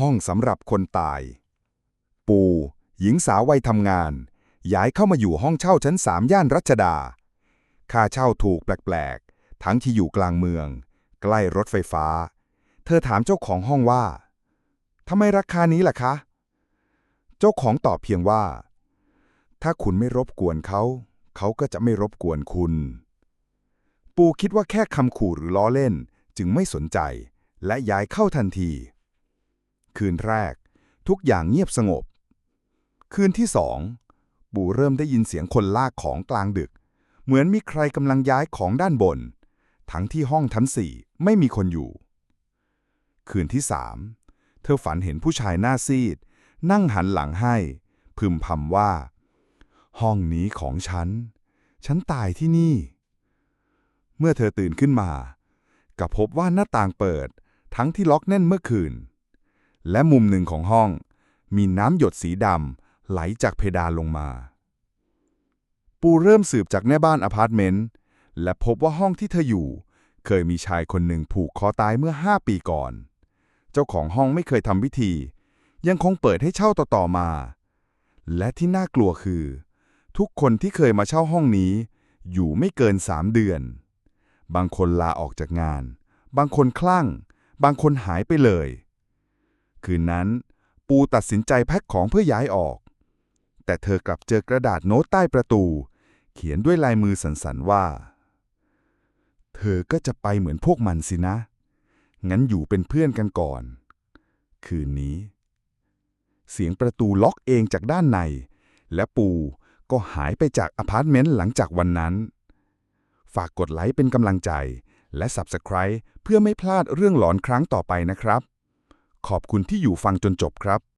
ห้องสำหรับคนตาย ปู หญิงสาววัยทำงาน ย้ายเข้ามาอยู่ห้องเช่าชั้นสามย่านรัชดา ค่าเช่าถูกแปลกๆ ทั้งที่อยู่กลางเมือง ใกล้รถไฟฟ้า เธอถามเจ้าของห้องว่าทำไมราคานี้ล่ะคะ เจ้าของตอบเพียงว่า ถ้าคุณไม่รบกวนเขา เขาก็จะไม่รบกวนคุณ ปูคิดว่าแค่คำขู่หรือล้อเล่นจึงไม่สนใจ และย้ายเข้าทันที คืนแรก ทุกอย่างเงียบสงบ คืนที่สองปู่เริ่มได้ยินเสียงคนลากของกลางดึก เหมือนมีใครกำลังย้ายของด้านบน ทั้งที่ห้องชั้นสี่ไม่มีคนอยู่ คืนที่สามเธอฝันเห็นผู้ชายหน้าซีด นั่งหันหลังให้ พึมพำว่า ห้องนี้ของฉัน ฉันตายที่นี่ เมื่อเธอตื่นขึ้นมา ก็พบว่าหน้าต่างเปิด ทั้งที่ล็อกแน่นเมื่อคืน และมุมหนึ่งของห้อง มีน้ำหยดสีดำไหลจากเพดานลงมา ปูเริ่มสืบจากแม่บ้านอพาร์ตเมนต์และพบว่าห้องที่เธออยู่ เคยมีชายคนหนึ่งผูกคอตายเมื่อ 5 ปีก่อน เจ้าของห้องไม่เคยทำพิธี ยังคงเปิดให้เช่าต่อๆมา และที่น่ากลัวคือ ทุกคนที่เคยมาเช่าห้องนี้ อยู่ไม่เกิน3เดือน บางคนลาออกจากงาน บางคนคลั่ง บางคนหายไปเลย คืนนั้น ปูตัดสินใจแพ็คของเพื่อย้ายออก แต่เธอกลับเจอกระดาษโน้ตใต้ประตู เขียนด้วยลายมือสันๆว่า เธอก็จะไปเหมือนพวกมันสินะ งั้นอยู่เป็นเพื่อนกันก่อน คืนนี้ เสียงประตูล็อกเองจากด้านใน และปูก็หายไปจากอพาร์ตเมนต์หลังจากวันนั้น ฝากกดไลค์เป็นกำลังใจ และ Subscribe เพื่อไม่พลาดเรื่องหลอนครั้งต่อไปนะครับ ขอบคุณที่อยู่ฟังจนจบครับ